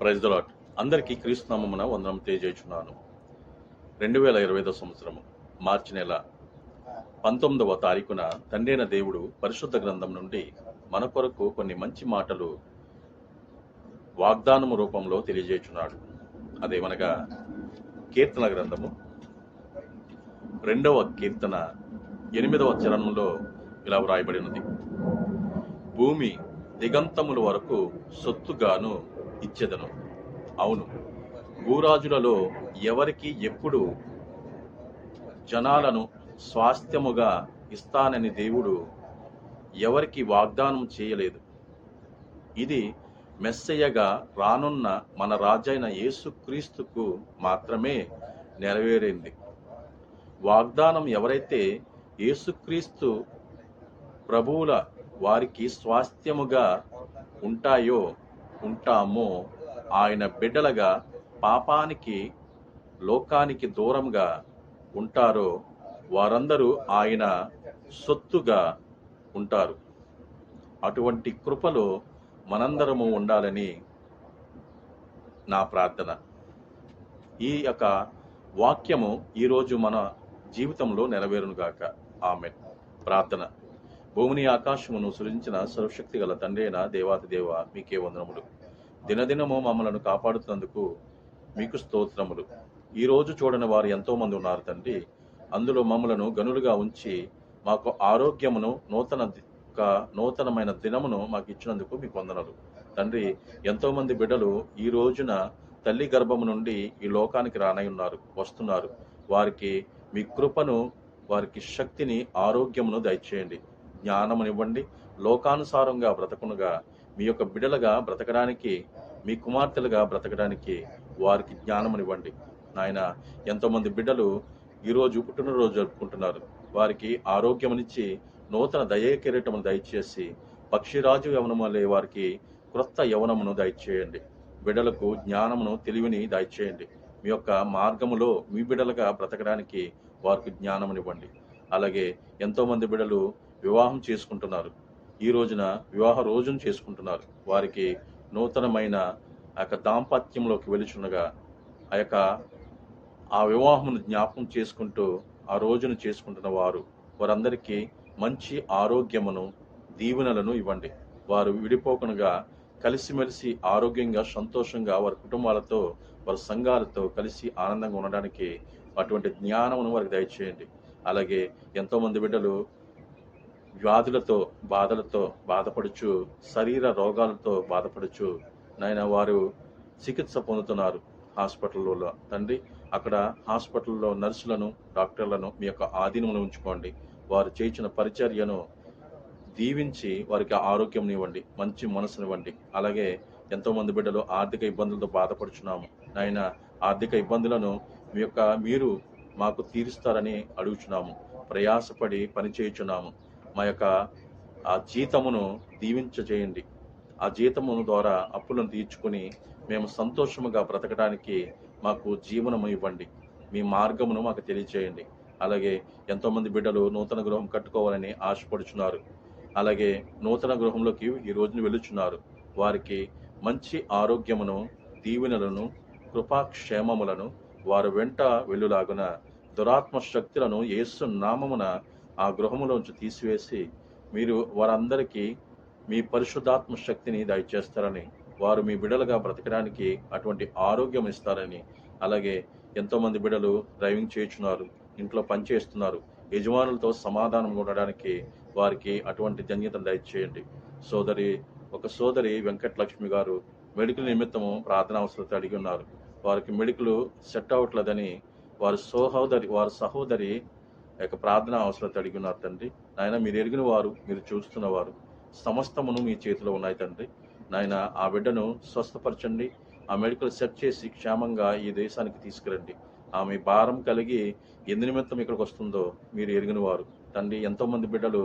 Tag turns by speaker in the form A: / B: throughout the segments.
A: Praise దలాట్ అందరికీ క్రీస్తునామమున వందనం తెలియజేస్తున్నాను రెండు వేల ఇరవై ఐదో సంవత్సరము మార్చి నెల పంతొమ్మిదవ తారీఖున తండ్రైన దేవుడు పరిశుద్ధ గ్రంథం నుండి మన కొరకు కొన్ని మంచి మాటలు వాగ్దానము రూపంలో తెలియజేస్తున్నాడు అదేమనగా కీర్తన గ్రంథము రెండవ కీర్తన ఎనిమిదవ చరణంలో ఇలా వ్రాయబడినది. భూమి దిగంతముల వరకు సొత్తుగాను ఇచ్చెదను. అవును భూరాజులలో ఎవరికి ఎప్పుడు జనాలను స్వాస్థ్యముగా ఇస్తానని దేవుడు ఎవరికి వాగ్దానం చేయలేదు. ఇది మెస్సయ్యగా రానున్న మన రాజైన యేసుక్రీస్తుకు మాత్రమే నెరవేరింది. వాగ్దానం ఎవరైతే యేసుక్రీస్తు ప్రభువుల వారికి స్వాస్థ్యముగా ఉంటాయో ఉంటామో ఆయన బిడ్డలుగా పాపానికి లోకానికి దూరంగా ఉంటారో వారందరూ ఆయన సొత్తుగా ఉంటారు. అటువంటి కృపలో మనందరము ఉండాలని నా ప్రార్థన. ఈ యొక్క వాక్యము ఈరోజు మన జీవితంలో నెరవేరునుగాక. ఆమె ప్రార్థన. భూమిని ఆకాశమును సృజించిన సర్వశక్తి గల తండ్రి అయిన దేవాతిదేవ మీకే వందనములు. దినదినము మమ్మలను కాపాడుతున్నందుకు మీకు స్తోత్రములు. ఈ రోజు చూడని వారు ఎంతో మంది ఉన్నారు తండ్రి. అందులో మమ్మలను గనులుగా ఉంచి మాకు ఆరోగ్యమును నూతన నూతనమైన దినమును మాకు ఇచ్చినందుకు మీకు వందనలు తండ్రి ఎంతో మంది బిడ్డలు ఈ రోజున తల్లి గర్భము నుండి ఈ లోకానికి రానై ఉన్నారు వస్తున్నారు. వారికి మీ కృపను వారికి శక్తిని ఆరోగ్యమును దయచేయండి. జ్ఞానమునివ్వండి. లోకానుసారంగా బ్రతకునుగా. మీ యొక్క బిడలుగా బ్రతకడానికి మీ కుమార్తెలుగా బ్రతకడానికి వారికి జ్ఞానమునివ్వండి. నాయన ఎంతోమంది బిడ్డలు ఈరోజు పుట్టినరోజు జరుపుకుంటున్నారు. వారికి ఆరోగ్యమునిచ్చి నూతన దయ కిరీటమును దయచేసి పక్షిరాజు యవనము వలె వారికి క్రొత్త యవనమును దయచేయండి. బిడలకు జ్ఞానమును తెలివిని దయచేయండి. మీ యొక్క మార్గములో మీ బిడలుగా బ్రతకడానికి వారికి జ్ఞానమునివ్వండి. అలాగే ఎంతోమంది బిడలు వివాహం చేసుకుంటున్నారు. ఈ రోజున వివాహ రోజును చేసుకుంటున్నారు. వారికి నూతనమైన ఆ యొక్క దాంపత్యంలోకి వెలుచుండగా ఆ యొక్క ఆ వివాహమును జ్ఞాపకం చేసుకుంటూ ఆ రోజును చేసుకుంటున్న వారు వారందరికీ మంచి ఆరోగ్యమును దీవెనలను ఇవ్వండి. వారు విడిపోకుండా కలిసిమెలిసి ఆరోగ్యంగా సంతోషంగా వారి కుటుంబాలతో వారి సంఘాలతో కలిసి ఆనందంగా ఉండడానికి అటువంటి జ్ఞానమును వారికి దయచేయండి. అలాగే ఎంతోమంది బిడ్డలు వ్యాధులతో బాధలతో బాధపడుచు శరీర రోగాలతో బాధపడుచు నాయన వారు చికిత్స పొందుతున్నారు హాస్పిటల్లో తండ్రి అక్కడ హాస్పిటల్లో నర్సులను డాక్టర్లను మీ యొక్క ఆధీనంలో ఉంచుకోండి. వారు చేయించిన పరిచర్యను దీవించి వారికి ఆరోగ్యం ఇవ్వండి మంచి మనసునివ్వండి అలాగే ఎంతో మంది బిడ్డలు ఆర్థిక ఇబ్బందులతో బాధపడుచున్నాము. నాయన ఆర్థిక ఇబ్బందులను మీ యొక్క మీరు మాకు తీరుస్తారని అడుగుచున్నాము. ప్రయాసపడి పని చేయుచున్నాము. మా యొక్క ఆ జీతమును దీవించ చేయండి ఆ జీతము ద్వారా అప్పులను తీర్చుకుని మేము సంతోషముగా బ్రతకడానికి మాకు జీవనము ఇవ్వండి. మీ మార్గమును మాకు తెలియచేయండి. అలాగే ఎంతోమంది బిడ్డలు నూతన గృహం కట్టుకోవాలని ఆశపడుచున్నారు. అలాగే నూతన గృహంలోకి ఈ రోజున వెలుచున్నారు వారికి మంచి ఆరోగ్యమును దీవెనలను కృపాక్షేమములను వారు వెంట వెళ్ళులాగున దురాత్మ శక్తులను యేసు నామమున ఆ గృహములోంచి తీసివేసి మీరు వారందరికీ మీ పరిశుద్ధాత్మ శక్తిని దయచేస్తారని వారు మీ బిడలుగా బ్రతకడానికి అటువంటి ఆరోగ్యం ఇస్తారని అలాగే ఎంతోమంది బిడలు డ్రైవింగ్ చేయుచున్నారు ఇంట్లో పనిచేస్తున్నారు యజమానులతో సమాధానం ఉండడానికి వారికి అటువంటి ధన్యతను దయచేయండి. సోదరి ఒక సోదరి వెంకటలక్ష్మి గారు మెడికల్ నిమిత్తము ప్రార్థన అవసరత అడిగి ఉన్నారు. వారికి మెడికల్ సెట్ అవ్వట్లేదని వారి సోహోదరి వారి సహోదరి యొక్క ప్రార్థన అవసరం అడిగి ఉన్నారు తండ్రి. నాయన మీరు ఎరిగిన వారు మీరు చూస్తున్న వారు సమస్తమును మీ చేతిలో ఉన్నాయి తండ్రి. నాయన ఆ బిడ్డను స్వస్థపరచండి. ఆ మెడికల్ సెట్ చేసి క్షేమంగా ఈ దేశానికి తీసుకురండి. ఆమె భారం కలిగి ఎందు నిమిత్తం ఇక్కడికి వస్తుందో మీరు ఎరిగిన వారు. తండ్రి ఎంతో మంది బిడ్డలు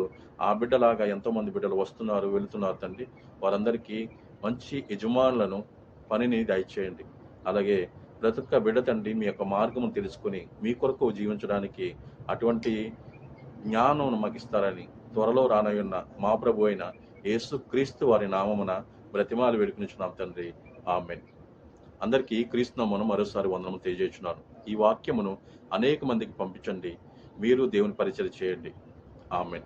A: ఆ బిడ్డలాగా ఎంతో మంది బిడ్డలు వస్తున్నారు వెళుతున్నారు తండ్రి. వారందరికీ మంచి యజమానులను పనిని దయచేయండి. అలాగే ప్రతి ఒక్క బిడ్డ తండ్రి మీ యొక్క మార్గము తెలుసుకుని మీ కొరకు జీవించడానికి అటువంటి జ్ఞానం మాకు ఇస్తారని త్వరలో రానయున్న మా ప్రభు అయిన యేసు క్రీస్తు వారి నామమున బ్రతిమాలు వేడుకునిచున్నాం తండ్రి. ఆమెన్. అందరికీ క్రీస్తునామను మరోసారి వందనము తెలియజేస్తున్నాను ఈ వాక్యమును అనేక మందికి పంపించండి. మీరు దేవుని పరిచయం చేయండి. ఆమెన్.